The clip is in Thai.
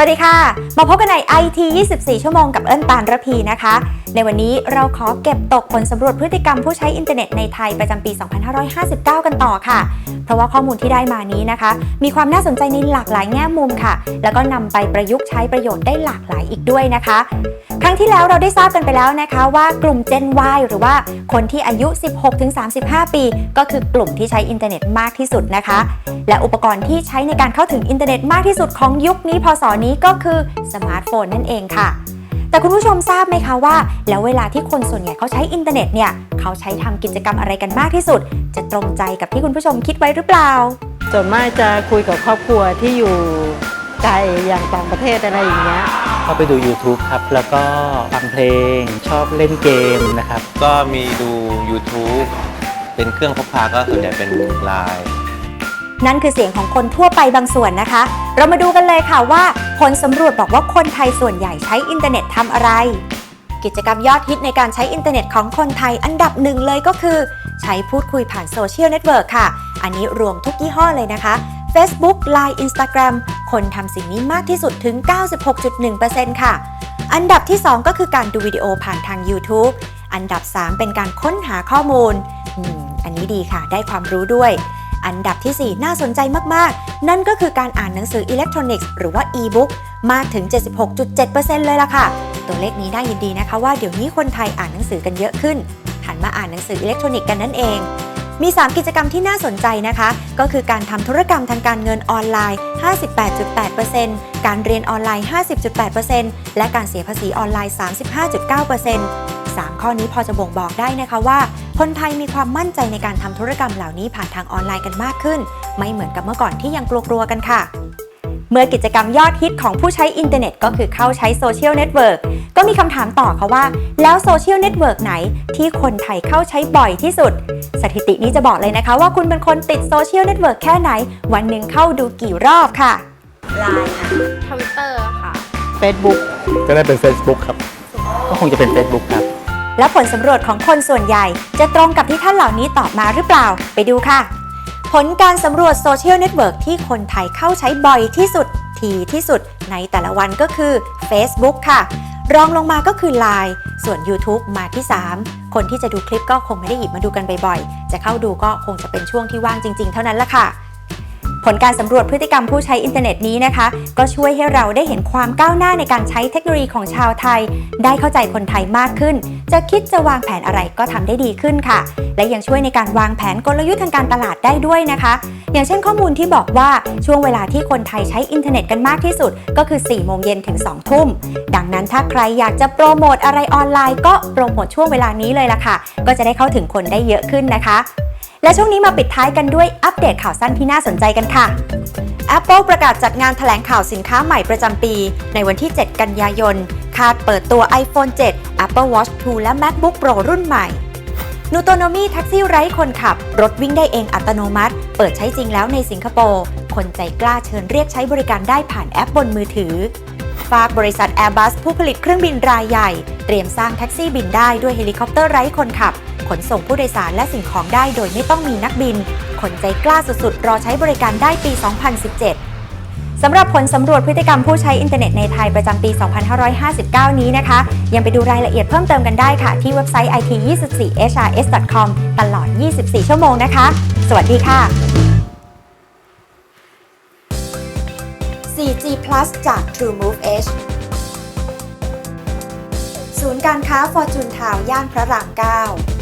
วัสดีค่ะ มาพบกันใน IT 24 ชั่วโมงกับเอิ้นปานระพีนะคะ ในวันนี้เราขอเก็บตกผลสำรวจพฤติกรรมผู้ใช้อินเทอร์เน็ตในไทยประจำปี 2559 กันต่อค่ะ เพราะว่าข้อมูลที่ได้มานี้นะคะ มีความน่าสนใจในหลากหลายแง่มุมค่ะ แล้วก็นำไปประยุกต์ใช้ประโยชน์ได้หลากหลายอีกด้วยนะคะ รั้งที่แล้วเราได้ทราบกันไปแล้วนะคะว่ากลุ่ม Gen Y หรือว่าคนที่อายุ 16-35 ปี ก็คือกลุ่มที่ใช้อินเทอร์เน็ตมากที่สุดนะคะ และอุปกรณ์ที่ใช้ในการเข้าถึงอินเทอร์เน็ตมากที่สุดของยุคนี้พศนี้ก็คือสมาร์ทโฟนนั่นเองค่ะ แต่คุณผู้ชมทราบไหมคะว่า แล้วเวลาที่คนส่วนใหญ่เขาใช้อินเทอร์เน็ตเนี่ยเขาใช้ทำกิจกรรมอะไรกันมากที่สุด จะตรงใจกับที่คุณผู้ชมคิดไว้หรือเปล่าส่วนมากจะคุยกับครอบครัวที่อยู่ไกลอย่างต่างประเทศอะไรอย่างเงี้ย ก็ไปดู YouTube ครับ แล้วก็ฟังเพลงชอบเล่นเกมนะครับ ก็มีดู YouTube เป็นเครื่องพกพาก็ส่วนใหญ่เป็นไลน์ นั่นคือเสียงของคนทั่วไปบางส่วนนะคะ เรามาดูกันเลยค่ะว่า ผลสำรวจบอกว่าคนไทยส่วนใหญ่ใช้อินเทอร์เน็ตทำอะไร กิจกรรมยอดฮิตในการใช้อินเทอร์เน็ตของคนไทยอันดับหนึ่งเลยก็คือ ใช้พูดคุยผ่านโซเชียลเน็ตเวิร์กค่ะ อันนี้รวมทุกยี่ห้อเลยนะคะ Facebook Line Instagram คนทำสิ่งนี้มากที่สุดถึง 96.1%ค่ะ อันดับที่ 2 ก็คือการดูวิดีโอผ่านทาง YouTube อันดับ 3 เป็นการค้นหาข้อมูลอืมอันนี้ดีค่ะ ได้ความรู้ด้วย อันดับทีสี่ 4 น่าสนใจมาก ๆ นั่นก็คือการอ่านหนังสืออิเล็กทรอนิกส์หรือว่า e-book มากถึง 76.7%เลยล่ะค่ะ ตัวเลขนี้น่ายินดีนะคะว่าเดี๋ยวนี้คนไทยอ่านหนังสือกันเยอะขึ้นหันมาอ่านหนังสืออิเล็กทรอนิกส์กันนั่นเอง มี 3 กิจกรรมที่น่าสนใจนะคะ ก็คือการทำธุรกรรมทางการเงินออนไลน์ 58.8%การเรียนออนไลน์ 50.8%และการเสียภาษีออนไลน์ 35.9%สามข้อนี้พอจะบ่งบอกได้นะคะว่า คนไทยมีความมั่นใจในการทำธุรกรรมเหล่านี้ผ่านทางออนไลน์กันมากขึ้น ไม่เหมือนกับเมื่อก่อนที่ยังกลัวๆกันค่ะ เมื่อกิจกรรมยอดฮิตของผู้ใช้อินเทอร์เน็ตก็คือเข้าใช้โซเชียลเน็ตเวิร์กก็มีคำถามต่อค่ะว่า แล้วโซเชียลเน็ตเวิร์กไหนที่คนไทยเข้าใช้บ่อยที่สุด สถิตินี้จะบอกเลยนะคะ ว่าคุณเป็นคนติดโซเชียลเน็ตเวิร์กแค่ไหน วันหนึ่งเข้าดูกี่รอบค่ะทวิตเตอร์ค่ะ Facebook ก็ได้เป็น Facebook ครับ ก็คงจะเป็น Facebook ครับ และผลสำรวจของคนส่วนใหญ่ จะตรงกับที่ท่านเหล่านี้ตอบมาหรือเปล่า ไปดูค่ะ ผลการสำรวจโซเชียลเน็ตเวิร์กที่คนไทยเข้าใช้บ่อยที่สุด ทีที่สุดในแต่ละวันก็คือ Facebook ค่ะ รองลงมาก็คือ Line ส่วน YouTube มาที่ 3 คนที่จะดูคลิปก็คงไม่ได้หยิบมาดูกันบ่อยๆ จะเข้าดูก็คงจะเป็นช่วงที่ว่างจริง ๆ เท่านั้นละค่ะ ลการสำรวจพฤติกรรมผู้ใช้อินเทอร์เน็ตนี้นะคะ ก็ช่วยให้เราได้เห็นความก้าวหน้าในการใช้เทคโนโลยีของชาวไทย ได้เข้าใจคนไทยมากขึ้น จะคิดจะวางแผนอะไรก็ทำได้ดีขึ้นค่ะ และยังช่วยในการวางแผนกลยุทธ์ทางการตลาดได้ด้วยนะคะ อย่างเช่นข้อมูลที่บอกว่าช่วงเวลาที่คนไทยใช้อินเทอร์เน็ตกันมากที่สุด ก็คือ 4 โมงเย็นถึง 2 ทุ่ม ดังนั้นถ้าใครอยากจะโปรโมทอะไรออนไลน์ ก็โปรโมทช่วงเวลานี้เลยล่ะค่ะ ก็จะได้เข้าถึงคนได้เยอะขึ้นนะคะ และช่วงนี้มาปิดท้ายกันด้วยอัปเดตข่าวสั้นที่น่าสนใจกันค่ะ Apple ประกาศจัดงานแถลงข่าวสินค้าใหม่ประจำปี ในวันที่ 7 กันยายน คาดเปิดตัว iPhone 7 Apple Watch 2 และ MacBook Pro รุ่นใหม่นูโตโนมีแท็กซี่ไร้คนขับ รถวิ่งได้เองอัตโนมัติ เปิดใช้จริงแล้วในสิงคโปร์ คนใจกล้าเชิญเรียกใช้บริการได้ผ่านแอปบนมือถือ ฝากบริษัท Airbus ผู้ผลิตเครื่องบินรายใหญ่ เตรียมสร้างแท็กซี่บินได้ด้วยเฮลิคอปเตอร์ไร้คนขับ ขนส่งผู้โดยสารและสิ่งของได้โดยไม่ต้องมีนักบิน คนใจกล้าสุดๆ รอใช้บริการได้ปี 2017 สำหรับผลสำรวจพฤติกรรมผู้ใช้อินเทอร์เน็ตในไทยประจำปี 2559 นี้นะคะ ยังไปดูรายละเอียดเพิ่มเติมกันได้ค่ะ ที่เว็บไซต์ it24hrs.com ตลอด 24 ชั่วโมงนะคะ สวัสดีค่ะ 4G Plus จาก TrueMove Edge ศูนย์การค้า Fortune Town ย่านพระราม9